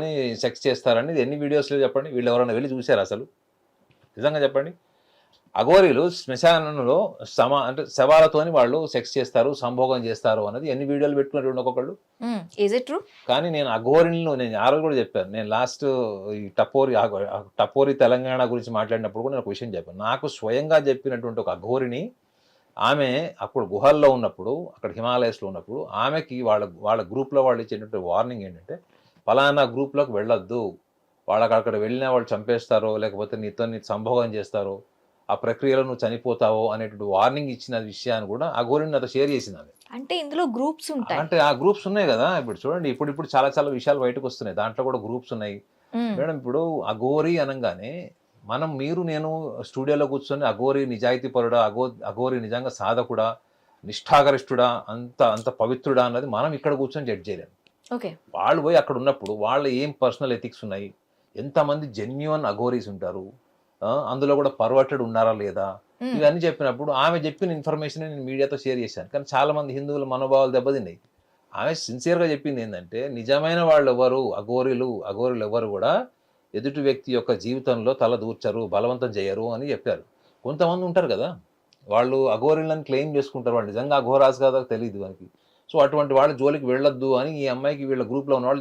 కూర్చొని సెక్స్ చేస్తారని ఎన్ని వీడియోస్లో చెప్పండి. వీళ్ళు ఎవరైనా వెళ్ళి చూశారు అసలు? నిజంగా చెప్పండి. అఘోరీలు శ్మశానంలో సమా అంటే శవాలతోని వాళ్ళు సెక్స్ చేస్తారు సంభోగం చేస్తారు అన్నది ఎన్ని వీడియోలు పెట్టుకున్నారు ఒక్కొక్కళ్ళు. కానీ నేను అఘోరిని నేను ఆ రోజు కూడా చెప్పాను. నేను లాస్ట్ ఈ టపోరి టపోరి తెలంగాణ గురించి మాట్లాడినప్పుడు కూడా నేను ఒక విషయం చెప్పాను. నాకు స్వయంగా చెప్పినటువంటి ఒక అఘోరిని ఆమె అప్పుడు గుహల్లో ఉన్నప్పుడు అక్కడ హిమాలయస్లో ఉన్నప్పుడు ఆమెకి వాళ్ళ వాళ్ళ గ్రూప్లో వాళ్ళు ఇచ్చేటువంటి వార్నింగ్ ఏంటంటే ఫలానా గ్రూప్లోకి వెళ్ళొద్దు. వాళ్ళకి అక్కడ వెళ్ళినా వాళ్ళు చంపేస్తారో లేకపోతే నీతో నీ సంభోగం చేస్తారో ఆ ప్రక్రియలో నువ్వు చనిపోతావో అనేటువంటి వార్నింగ్ ఇచ్చిన విషయాన్ని కూడా అఘోరిని నాతో షేర్ ఆమె అంటే ఇందులో గ్రూప్స్ ఉంటాయి. అంటే ఆ గ్రూప్స్ ఉన్నాయి కదా. ఇప్పుడు చూడండి ఇప్పుడు ఇప్పుడు చాలా చాలా విషయాలు బయటకు వస్తున్నాయి. దాంట్లో కూడా గ్రూప్స్ ఉన్నాయి. మేడం ఇప్పుడు అఘోరి అనగానే మనం మీరు నేను స్టూడియోలో కూర్చొని అఘోరి నిజాయితీ పరుడా అఘో అఘోరి నిజంగా సాధకుడా నిష్ఠాగరిష్ఠుడా అంత అంత పవిత్రుడా అన్నది మనం ఇక్కడ కూర్చొని జడ్జ్ చేయలేము. ఓకే. వాళ్ళు పోయి అక్కడ ఉన్నప్పుడు వాళ్ళ ఏం పర్సనల్ ఎథిక్స్ ఉన్నాయి? ఎంతమంది జెన్యున్ అఘోరీస్ ఉంటారు? అందులో కూడా పర్వర్టెడ్ ఉన్నారా లేదా. ఇవన్నీ చెప్పినప్పుడు ఆమె చెప్పిన ఇన్ఫర్మేషన్ నేను మీడియాతో షేర్ చేశాను. కానీ చాలా మంది హిందువుల మనోభావాలు దెబ్బతిన్నాయి. ఆమె సిన్సియర్గా చెప్పింది ఏంటంటే నిజమైన వాళ్ళు ఎవరు అఘోరీలు అఘోరీలు ఎవరు కూడా ఎదుటి వ్యక్తి యొక్క జీవితంలో తల దూర్చరు బలవంతం చేయరు అని చెప్పారు. కొంతమంది ఉంటారు కదా వాళ్ళు అఘోరీలను క్లెయిమ్ చేసుకుంటారు. వాళ్ళు నిజంగా అఘోరాజు కదా తెలియదు మనకి. సో అటువంటి వాళ్ళ జోలికి వెళ్ళొద్దు అని ఈ అమ్మాయికి వీళ్ళ గ్రూప్లో ఉన్న వాళ్ళు